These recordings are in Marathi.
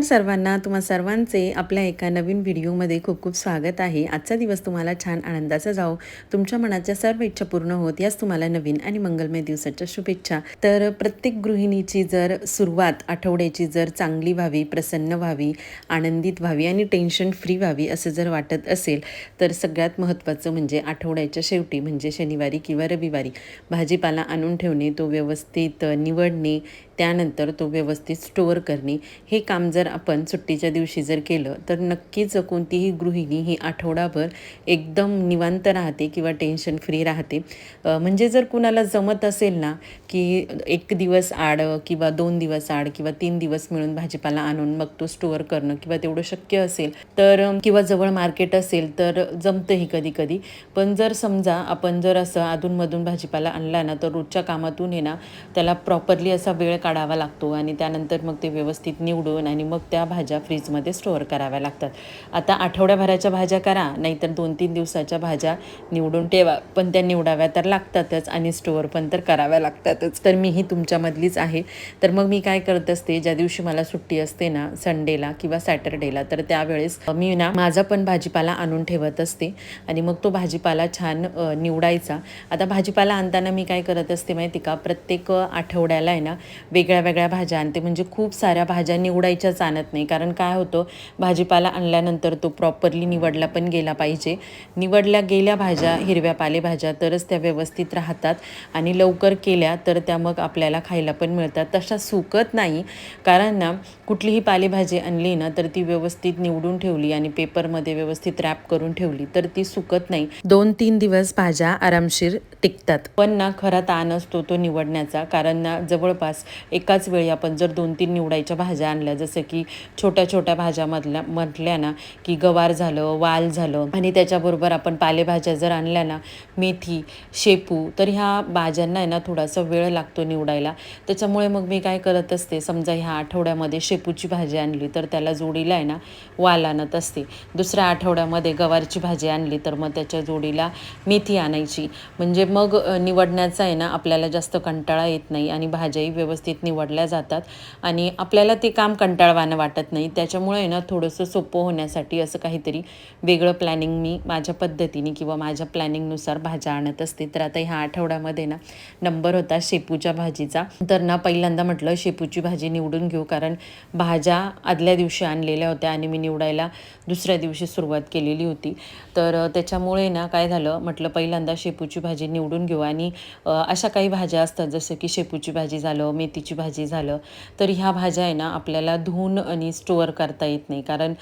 नमस्कार सर्वांना. तुम्हा सर्वांचे आपल्या एका नवीन व्हिडिओमध्ये खूप खूप स्वागत आहे. आजचा दिवस तुम्हाला छान आनंदाचा जाओ तुमच्या मनाच्या सर्व इच्छा पूर्ण होत याच तुम्हाला नवीन आणि मंगलमय दिवसाच्या शुभेच्छा. तर प्रत्येक गृहिणीची जर सुरुवात आठवड्याची जर चांगली व्हावी प्रसन्न व्हावी आनंदित व्हावी आणि टेन्शन फ्री व्हावी असं जर वाटत असेल तर सगळ्यात महत्त्वाचं म्हणजे आठवड्याच्या शेवटी म्हणजे शनिवारी किंवा रविवारी भाजीपाला आणून ठेवणे तो व्यवस्थित निवडणे त्यानंतर तो व्यवस्थित स्टोअर करणे. हे काम जर आपण सुट्टीच्या दिवशी जर केलं तर नक्कीच कोणतीही गृहिणी ही आठवडाभर एकदम निवांत राहते किंवा टेन्शन फ्री राहते. म्हणजे जर कुणाला जमत असेल ना की एक दिवस आड किंवा दोन दिवस आड किंवा तीन दिवस मिळून भाजीपाला आणून मग तो स्टोअर करणं किंवा तेवढं शक्य असेल तर किंवा जवळ मार्केट असेल तर जमतंही कधी कधी. पण जर समजा आपण जर असं अधूनमधून भाजीपाला आणला ना तर रोजच्या कामातून आहे ना त्याला प्रॉपरली असा वेळ काढावा लागतो आणि त्यानंतर मग ते व्यवस्थित निवडून आणि मग त्या भाज्या फ्रीजमध्ये स्टोअर कराव्या लागतात. आता आठवड्याभराच्या भाज्या करा नाहीतर दोन तीन दिवसाच्या भाज्या निवडून ठेवा. पण त्या निवडाव्या तर लागतातच आणि स्टोअर पण तर कराव्या लागतातच. तर मीही तुमच्यामधलीच आहे. तर मग मी काय करत असते ज्या दिवशी मला सुट्टी असते ना संडेला किंवा सॅटर्डेला तर त्यावेळेस मी ना माझा पण भाजीपाला आणून ठेवत असते आणि मग तो भाजीपाला छान निवडायचा. आता भाजीपाला आणताना मी काय करत असते माहिती का? प्रत्येक आठवड्याला आहे ना वेगळ्या वेगळ्या भाज्या आणते. म्हणजे खूप साऱ्या भाज्या निवडायच्याच आणत नाही. कारण काय होतं भाजीपाला आणल्यानंतर तो प्रॉपरली निवडला पण गेला पाहिजे. निवडल्या गेल्या भाज्या हिरव्या पालेभाज्या तरच त्या व्यवस्थित राहतात आणि लवकर केल्या तर त्या मग आपल्याला खायला पण मिळतात. तशा सुकत नाही. कारण ना कुठलीही पालेभाजी आणली ना तर ती व्यवस्थित निवडून ठेवली आणि पेपरमध्ये व्यवस्थित रॅप करून ठेवली तर ती सुकत नाही. दोन तीन दिवस भाज्या आरामशीर टिकतात. पण ना खरा ताण असतो तो निवडण्याचा. कारण ना जवळपास एकाच वेळी आपण जर दोन तीन निवडायच्या भाज्या आणल्या जसं की छोट्या छोट्या भाज्यामधल्या म्हटल्या ना की गवार झालं वाल झालं आणि त्याच्याबरोबर आपण पालेभाज्या जर आणल्या ना मेथी शेपू तर ह्या भाज्यांना आहे ना थोडासा वेळ लागतो निवडायला. त्याच्यामुळे मग मी काय करत असते समजा ह्या आठवड्यामध्ये शेपूची भाजी आणली तर त्याला जोडीला आहे ना वाल आणत असते. दुसऱ्या आठवड्यामध्ये गवारची भाजी आणली तर मग त्याच्या जोडीला मेथी आणायची. म्हणजे मग निवडण्याचा आहे ना आपल्याला जास्त कंटाळा येत नाही आणि भाज्याही व्यवस्थित निवडल्या जातात आणि आपल्याला ते काम कंटाळवाणं वाटत नाही. त्याच्यामुळे आहे ना थोडंसं सोपं होण्यासाठी असं काहीतरी वेगळं प्लॅनिंग मी माझ्या पद्धतीने किंवा माझ्या प्लॅनिंगनुसार भाज्या आणत असते. तर आता ह्या आठवड्यामध्ये ना नंबर होता शेपूच्या भाजीचा. तर ना पहिल्यांदा म्हटलं शेपूची भाजी निवडून घेऊ. कारण भाज्या आदल्या दिवशी आणलेल्या होत्या आणि मी निवडायला दुसऱ्या दिवशी सुरुवात केलेली होती. तर त्याच्यामुळे ना काय झालं म्हटलं पहिल्यांदा शेपूची भाजी निवडून घेऊ. आणि अशा काही भाज्या असतात जसं की शेपूची भाजी झालं मेथीची भाजी झालं तर ह्या भाज्या आहे ना आपल्याला धुवून आणि स्टोअर करता येत नाही. कारण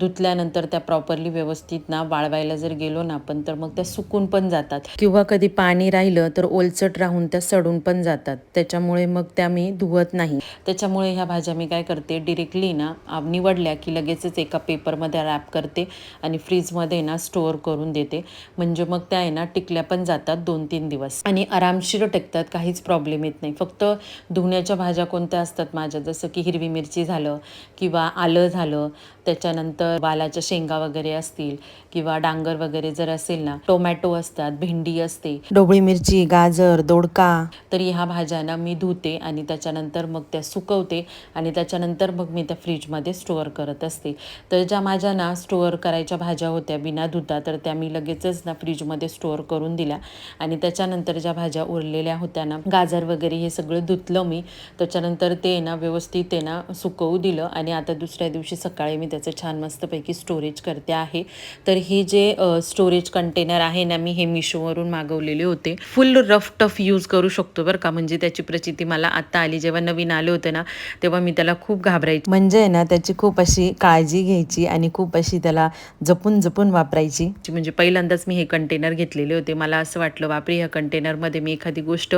धुतल्यानंतर त्या प्रॉपरली व्यवस्थित ना वाळवायला जर गेलो ना आपण तर मग त्या सुकून पण जातात. किंवा कधी पाणी राहिलं तर ओलचट राहून त्या सडून पण जातात. त्याच्यामुळे मग त्या मी धुवत नाही. त्याच्यामुळे ह्या भाज्या मी काय करते डिरेक्टली ना निवडल्या की लगेचच एका पेपरमध्ये रॅप करते आणि फ्रीजमध्ये ना स्टोअर करून देते. म्हणजे मग त्या आहे ना टिकल्या पण जातात दोन तीन दिवस. आणि आरामशीर टिकतात काहीच प्रॉब्लेम येत नाही. फक्त धुण्याच्या भाज्या कोणत्या असतात माझ्या? जसं की हिरवी मिरची झालं किंवा आलं झालं त्याच्यानंतर वालाच्या शेंगा वगैरे असतील किंवा डांगर वगैरे जर असेल ना टोमॅटो असतात भेंडी असते. ढोबळी मिरची गाजर दोडका. तर ह्या भाज्या ना मी धुते आणि त्याच्यानंतर मग त्या सुकवते आणि त्याच्यानंतर मग मी त्या फ्रीजमध्ये स्टोअर करत असते. तर ज्या माझ्या ना स्टोअर करायच्या भाज्या होत्या बिना धुता तर त्या मी लगेचच ना फ्रीजमध्ये स्टोअर करून दिल्या. आणि त्याच्यानंतर ज्या भाज्या उरलेल्या होत्या ना गाजर वगैरे हे सगळं धुतलं मी. त्याच्यानंतर ते ना व्यवस्थित ते ना सुकवू दिलं आणि आता दुसऱ्या दिवशी सकाळी मी त्याचं छान मस्तपैकी स्टोरेज करते आहे. तर हे जे स्टोरेज कंटेनर आहे ना मी हे मिशोवरून मागवलेले होते. फुल रफ टफ यूज करू शकतो बरं का म्हणजे त्याची प्रचिती मला आता आली. जेव्हा नवीन आले होते ना तेव्हा मी त्याला खूप घाबरायची. म्हणजे ना त्याची खूप अशी काळजी घ्यायची आणि खूप अशी त्याला जपून जपून वापरायची. म्हणजे पहिल्यांदाच मी हे कंटेनर घेतलेले होते. मला असं वाटलं बापरे ह्या कंटेनरमध्ये मी एखादी गोष्ट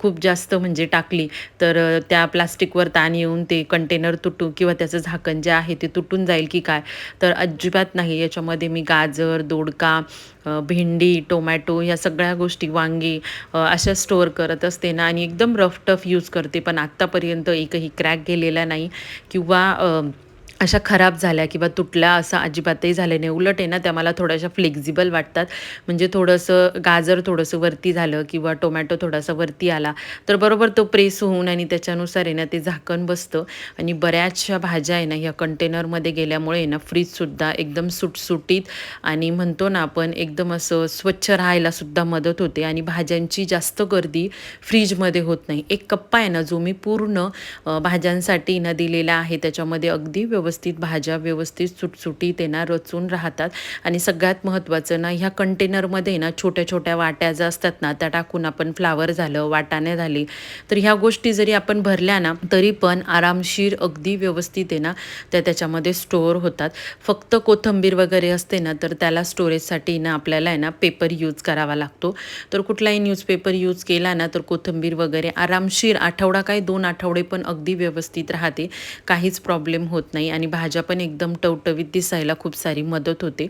खूप जास्त म्हणजे टाकली तर त्या प्लास्टिकवर ताण येऊन ते कंटेनर तुटू किंवा त्याचं झाकण जे आहे ते तुटून जाईल की काय? तर अजिबात नाही. याच्यामध्ये मी गाजर दोडका भेंडी टोमॅटो या सगळ्या गोष्टी वांगी अशा स्टोअर करत असते ना. आणि एकदम रफ टफ यूज करते. पण आत्तापर्यंत एकही क्रॅक गेलेला नाही. किंवा अशा खराब झाल्या किंवा तुटल्या असं अजिबातही झालं नाही. उलट आहे ना त्या मला थोड्याशा फ्लेक्झिबल वाटतात. म्हणजे थोडंसं गाजर थोडंसं वरती झालं किंवा टोमॅटो थोडासा वरती आला तर बरोबर तो प्रेस होऊन आणि त्याच्यानुसार आहे ना ते झाकण बसतं. आणि बऱ्याचशा भाज्या आहे ना ह्या कंटेनरमध्ये गेल्यामुळे आहे ना फ्रीजसुद्धा एकदम सुटसुटीत आणि म्हणतो ना आपण एकदम असं स्वच्छ राहायलासुद्धा मदत होते आणि भाज्यांची जास्त गर्दी फ्रीजमध्ये होत नाही. एक कप्पा आहे ना जो मी पूर्ण भाज्यांसाठी ना दिलेला आहे त्याच्यामध्ये अगदी व्यवस्थित व्यवस्थित भाज्या व्यवस्थित सुटसुटीत आहे ना रचून राहतात. आणि सगळ्यात महत्त्वाचं ना ह्या कंटेनरमध्ये ना छोट्या छोट्या वाट्या ज्या असतात ना त्या टाकून आपण फ्लावर झालं वाटाणे झाले. तर ह्या गोष्टी जरी आपण भरल्या ना तरी पण आरामशीर अगदी व्यवस्थित आहे ना त्या त्याच्यामध्ये स्टोअर होतात. फक्त कोथंबीर वगैरे असते ना तर त्याला स्टोरेजसाठी ना आपल्याला आहे ना पेपर यूज करावा लागतो. तर कुठलाही न्यूजपेपर यूज केला ना तर कोथंबीर वगैरे आरामशीर आठवडा काय दोन आठवडे पण अगदी व्यवस्थित राहते. काहीच प्रॉब्लेम होत नाही. आणि भाज्या पण एकदम टवटवीत दिसायला खूप सारी मदत होते.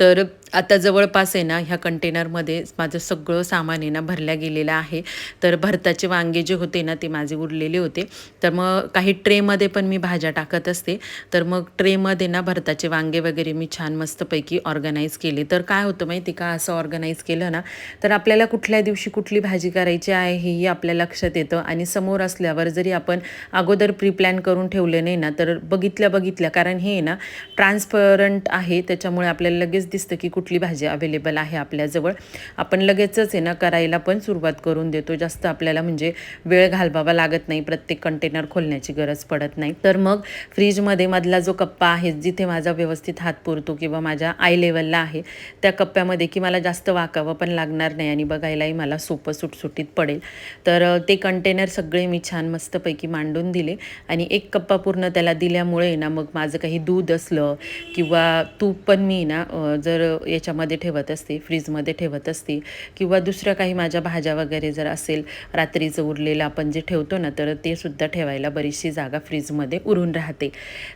तर आता जवळपास आहे ना ह्या कंटेनरमध्ये माझं सगळं सामान आहे ना भरल्या गेलेलं आहे. तर भरताचे वांगे जे होते ना ते माझे उरलेले होते. तर मग काही ट्रेमध्ये पण मी भाज्या टाकत असते. तर मग ट्रेमध्ये ना भरताचे वांगे वगैरे मी छान मस्तपैकी ऑर्गनाईज केले. तर काय होतं माहिती का असं ऑर्गनाईज केलं ना तर आपल्याला कुठल्या दिवशी कुठली भाजी करायची आहे हेही आपल्या लक्षात येतं. आणि समोर असल्यावर जरी आपण अगोदर प्री प्लॅन करून ठेवले नाही ना तर बघितल्या बघितल्या कारण हे ना ट्रान्सपरंट आहे. त्याच्यामुळे आपल्याला लगेच दिसतं की कुठली भाजी अवेलेबल आहे आपल्याजवळ आपण लगेचच आहे ना करायला पण सुरुवात करून देतो. जास्त आपल्याला म्हणजे वेळ घालवावा लागत नाही प्रत्येक कंटेनर खोलण्याची गरज पडत नाही. तर मग फ्रीजमध्ये मधला जो कप्पा आहे जिथे माझा व्यवस्थित हात पुरतो किंवा माझ्या आय लेवलला आहे त्या कप्प्यामध्ये की मला जास्त वाकावं पण लागणार नाही आणि बघायलाही मला सोपं सुटसुटीत पडेल. तर ते कंटेनर सगळे मी छान मस्तपैकी मांडून दिले आणि एक कप्पा पूर्ण त्याला दिल्यामुळे ना मग माझं काही दूध असलं किंवा तूप पण मी ना जर याच्यामध्ये ठेवत असते फ्रीजमध्ये ठेवत असते किंवा दुसऱ्या काही माझ्या भाज्या वगैरे जर असेल रात्रीचं उरलेलं आपण जे ठेवतो ना तर ते सुद्धा ठेवायला बरीचशी जागा फ्रीजमध्ये उरून राहते.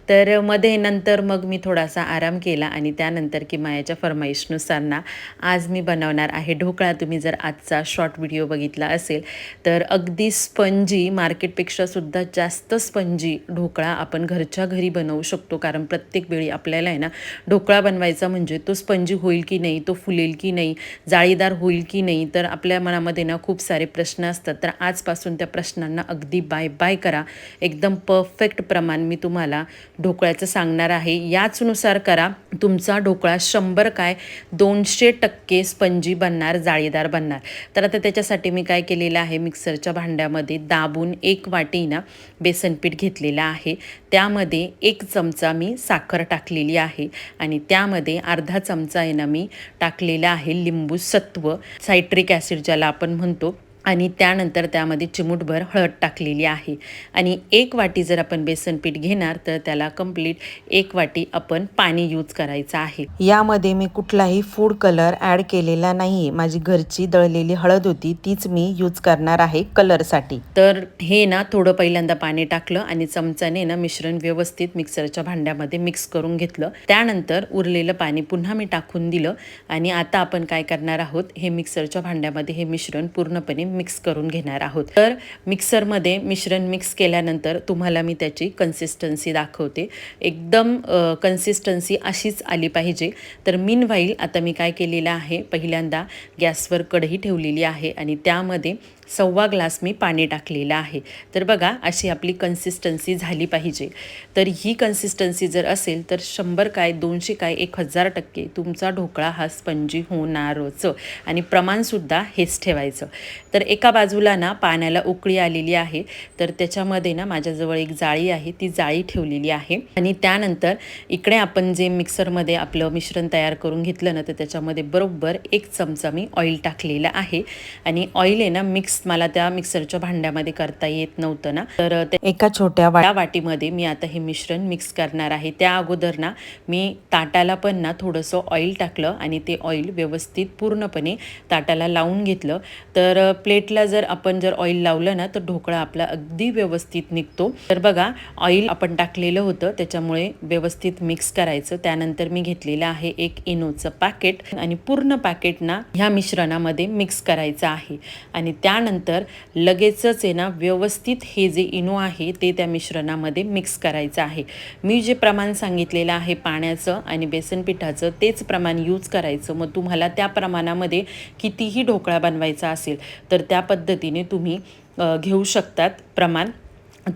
तर मध्ये नंतर मग मी थोडासा आराम केला आणि त्यानंतर की मायाच्या फरमाईशनुसार ना आज मी बनवणार आहे ढोकळा. तुम्ही जर आजचा शॉर्ट व्हिडिओ बघितला असेल तर अगदी स्पंजी मार्केटपेक्षा सुद्धा जास्त स्पंजी ढोकळा आपण घरच्या घरी बनवू शकतो. कारण प्रत्येक वेळी आपल्याला आहे ना ढोकळा बनवायचा म्हणजे तो स्पंजी हो होईल की नाही तो फुलेल की नाही जाळीदार होईल की नाही तर आपल्या मनामध्ये ना खूप सारे प्रश्न असतात. तर आजपासून त्या प्रश्नांना अगदी बाय बाय करा. एकदम परफेक्ट प्रमाण मी तुम्हाला ढोकळ्याचं सांगणार आहे. याचनुसार करा तुमचा ढोकळा शंभर काय दोनशे टक्के स्पंजी बनणार जाळीदार बनणार. तर आता त्याच्यासाठी मी काय केलेलं आहे मिक्सरच्या भांड्यामध्ये दाबून एक वाटी ना बेसनपीठ घेतलेलं आहे. त्यामध्ये एक चमचा मी साखर टाकलेली आहे आणि त्यामध्ये अर्धा चमचा आहे ना मी टाकलेलं आहे लिंबू सत्व सायट्रिक ॲसिड ज्याला आपण म्हणतो. आणि त्यानंतर त्यामध्ये चिमूटभर हळद टाकलेली आहे. आणि एक वाटी जर आपण बेसन पीठ घेणार तर त्याला कंप्लीट एक वाटी आपण पाणी यूज करायचं आहे. यामध्ये मी कुठलाही फूड कलर ॲड केलेला नाही माझी घरची दळलेली हळद होती तीच मी यूज करणार आहे कलरसाठी तर हे ना थोडं पहिल्यांदा पाणी टाकलं आणि चमच्याने ना मिश्रण व्यवस्थित मिक्सरच्या भांड्यामध्ये मिक्स करून घेतलं. त्यानंतर उरलेलं पाणी पुन्हा मी टाकून दिलं आणि आता आपण काय करणार आहोत हे मिक्सरच्या भांड्यामध्ये हे मिश्रण पूर्णपणे मिक्स करून घेणार आहोत. तर मिक्सरमध्ये मिश्रण मिक्स केल्यानंतर तुम्हाला मी त्याची कन्सिस्टन्सी दाखवते. एकदम कन्सिस्टन्सी अशीच आली पाहिजे. तर मीन व्हाईल आता मी काय केलेलं आहे? पहिल्यांदा गॅसवर कढई ठेवलेली आहे आणि त्यामध्ये सव्वा ग्लास मी पाणी टाकलेलं आहे. तर बघा अशी आपली कन्सिस्टन्सी झाली पाहिजे. तर ही कन्सिस्टन्सी जर असेल तर शंभर काय दोनशे काय एक हजार टक्के तुमचा ढोकळा हा स्पंजी होणारच. आणि प्रमाणसुद्धा हेच ठेवायचं. तर एका बाजूला ना पाण्याला उकळी आलेली आहे. तर त्याच्यामध्ये ना माझ्याजवळ एक जाळी आहे ती जाळी ठेवलेली आहे. आणि त्यानंतर इकडे आपण जे मिक्सरमध्ये आपलं मिश्रण तयार करून घेतलं ना तर त्याच्यामध्ये बरोबर एक चमचा मी ऑइल टाकलेलं आहे. आणि ऑइल आहे ना मिक्स मला त्या मिक्सरच्या भांड्यामध्ये करता येत नव्हतं ना. तर एका छोट्या वा या वाटीमध्ये मी आता हे मिश्रण मिक्स करणार आहे. त्या अगोदर ना मी ताटाला पण ना थोडंसं ऑइल टाकलं आणि ते ऑइल व्यवस्थित पूर्णपणे ताटाला लावून घेतलं. तर प्लेटला जर आपण जर ऑइल लावलं ना तर ढोकळा आपला अगदी व्यवस्थित निघतो. तर बघा ऑइल आपण टाकलेलं होतं त्याच्यामुळे व्यवस्थित मिक्स करायचं. त्यानंतर मी घेतलेलं आहे एक इनोचं पॅकेट आणि पूर्ण पॅकेट ना ह्या मिश्रणामध्ये मिक्स करायचं आहे. आणि त्यानंतर त्यानंतर लगेचच आहे ना व्यवस्थित हे जे इनो आहे ते त्या मिश्रणामध्ये मिक्स करायचं आहे. मी जे प्रमाण सांगितलेलं आहे पाण्याचं आणि बेसन पिठाचं तेच प्रमाण यूज करायचं. मग तुम्हाला त्या प्रमाणामध्ये कितीही ढोकळा बनवायचा असेल तर त्या पद्धतीने तुम्ही घेऊ शकतात प्रमाण.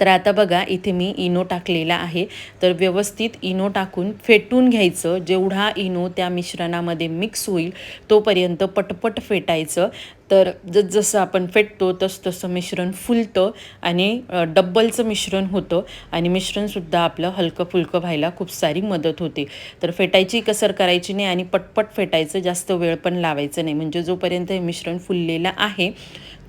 तर आता बघा इथे मी इनो टाकलेला आहे. तर व्यवस्थित इनो टाकून फेटून घ्यायचं. जेवढा इनो त्या मिश्रणामध्ये मिक्स होईल तोपर्यंत पटपट फेटायचं. तर जसं आपण फेटतो तसं तसं मिश्रण फुलतं आणि डब्बलचं मिश्रण होतं आणि मिश्रणसुद्धा आपलं हलकं फुलकं व्हायला खूप सारी मदत होते. तर फेटायची कसर करायची नाही आणि पटपट फेटायचं जास्त वेळ पण लावायचं नाही. म्हणजे जोपर्यंत हे मिश्रण फुललेलं आहे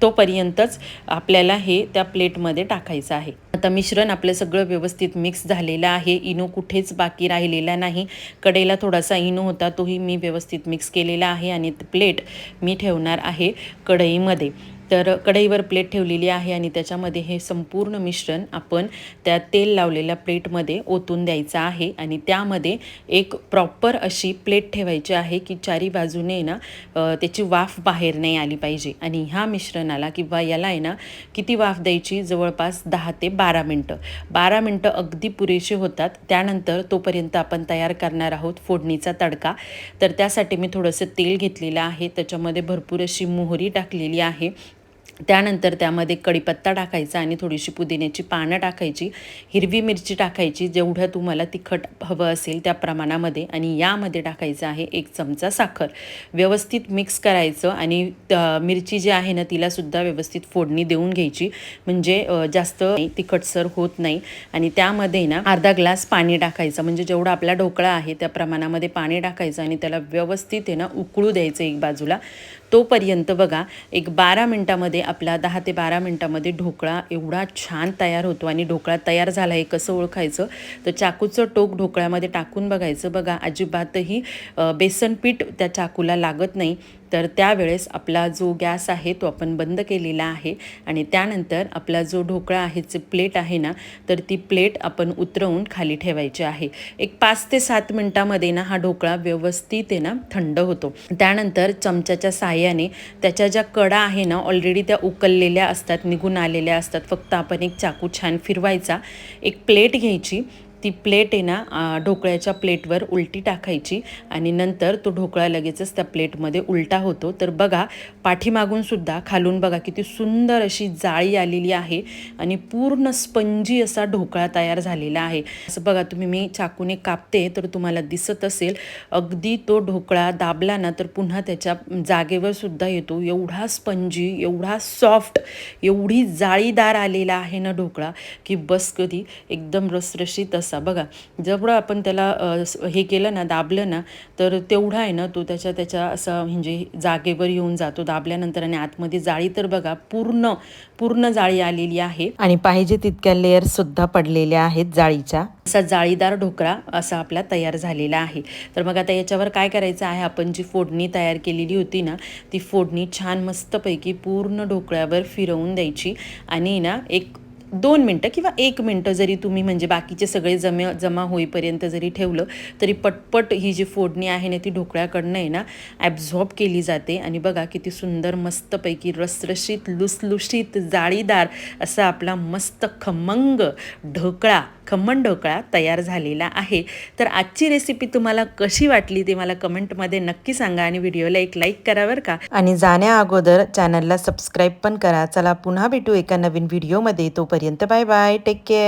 तोपर्यंतच आपल्याला हे त्या प्लेटमध्ये टाकायचं आहे. आता मिश्रण आपलं सगळं व्यवस्थित मिक्स झालेलं आहे. इनो कुठेच बाकी राहिलेला नाही. कडेला थोडासा इनो होता तोही मी व्यवस्थित मिक्स केलेला आहे आणि प्लेट मी ठेवणार आहे कढईमध्ये. तर कढईवर प्लेट ठेवलेली आहे आणि त्याच्यामध्ये हे संपूर्ण मिश्रण आपण त्या तेल लावलेल्या प्लेटमध्ये ओतून द्यायचं आहे. आणि त्यामध्ये एक प्रॉपर अशी प्लेट ठेवायची आहे की चारी बाजूने ना त्याची वाफ बाहेर नाही आली पाहिजे. आणि ह्या मिश्रणाला किंवा याला आहे ना किती वाफ द्यायची? जवळपास दहा ते बारा मिनटं. बारा मिनटं अगदी पुरेसे होतात. त्यानंतर तोपर्यंत आपण तयार करणार आहोत फोडणीचा तडका. तर त्यासाठी मी थोडंसं तेल घेतलेलं आहे. त्याच्यामध्ये भरपूर अशी मोहरी टाकलेली आहे. त्यानंतर त्यामध्ये कढीपत्ता टाकायचा आणि थोडीशी पुदिन्याची पानं टाकायची हिरवी मिरची टाकायची जेवढं तुम्हाला तिखट हवं असेल त्या प्रमाणामध्ये आणि यामध्ये टाकायचं आहे एक चमचा साखर. व्यवस्थित मिक्स करायचं आणि त- मिरची जी आहे ना तिलासुद्धा व्यवस्थित फोडणी देऊन घ्यायची. म्हणजे जास्त तिखटसर होत नाही. आणि त्यामध्ये ना अर्धा ग्लास पाणी टाकायचं. म्हणजे जेवढा आपला ढोकळा आहे त्या प्रमाणामध्ये पाणी टाकायचं आणि त्याला व्यवस्थित आहे ना उकळू द्यायचं एक बाजूला. तोपर्यंत बघा एक बारा मिनटामध्ये आपला दहा ते बारा मिनटामध्ये ढोकळा एवढा छान तयार होतो आणि ढोकळा तयार झाला आहे कसं ओळखायचं? तर चाकूचं टोक ढोकळ्यामध्ये टाकून बघायचं. बघा अजिबातही बेसन पीठ त्या चाकूला लागत नाही. तर त्यावेळेस आपला जो गॅस आहे तो आपण बंद केलेला आहे आणि त्यानंतर आपला जो ढोकळा आहे जे प्लेट आहे ना तर ती प्लेट आपण उतरवून खाली ठेवायची आहे. एक पाच ते सात मिनटामध्ये ना हा ढोकळा व्यवस्थित आहे ना थंड होतो. त्यानंतर चमच्याच्या साहाय्याने त्याच्या ज्या कडा आहे ना ऑलरेडी त्या उकललेल्या असतात निघून आलेल्या असतात. फक्त आपण एक चाकू छान फिरवायचा एक प्लेट घ्यायची ती प्लेट आहे ना ढोकळ्याच्या प्लेटवर उलटी टाकायची आणि नंतर तो ढोकळा लगेचच त्या प्लेटमध्ये उलटा होतो. तर बघा पाठीमागूनसुद्धा खालून बघा किती सुंदर अशी जाळी आलेली आहे आणि पूर्ण स्पंजी असा ढोकळा तयार झालेला आहे. असं बघा तुम्ही मी चाकूने कापते तर तुम्हाला दिसत असेल अगदी तो ढोकळा दाबला ना तर पुन्हा त्याच्या जागेवर सुद्धा येतो. एवढा स्पंजी एवढा सॉफ्ट एवढी जाळीदार आलेला आहे ना ढोकळा की बस कधी एकदम रसरशीत असं बघा जेवढं आपण त्याला हे केलं ना दाबलं ना तर तेवढा आहे ना तो त्याच्या त्याच्या असं म्हणजे जागेवर येऊन जातो दाबल्यानंतर आणि आतमध्ये जाळी तर बघा पूर्ण पूर्ण जाळी आलेली आहे. आणि पाहिजे तितक्या लेअर सुद्धा पडलेल्या आहेत जाळीच्या. असा जाळीदार ढोकळा असा आपला तयार झालेला आहे. तर मग आता याच्यावर काय करायचं आहे आपण जी फोडणी तयार केलेली होती ना ती फोडणी छान मस्तपैकी पूर्ण ढोकळ्यावर फिरवून द्यायची. आणि ना एक दोन मिनटं किंवा एक मिनटं जरी तुम्ही म्हणजे बाकीचे सगळे जमे जमा होईपर्यंत जरी ठेवलं तरी पटपट ही जी फोडणी आहे ना ती ढोकळ्याकडनं आहे ना ॲब्झॉर्ब केली जाते. आणि बघा किती सुंदर मस्तपैकी रसरशीत लुसलुशीत जाळीदार असा आपला मस्त खमंग ढोकळा खमण ढोकळा तयार झालेला आहे. तर आजची रेसिपी तुम्हाला कशी वाटली ते मला कमेंटमध्ये नक्की सांगा आणि व्हिडिओला एक लाईक करा बरं का. आणि जाण्या अगोदर चॅनलला सबस्क्राईब पण करा. चला पुन्हा भेटू एका नवीन व्हिडिओमध्ये तोपर्यंत बाय बाय टेक केअर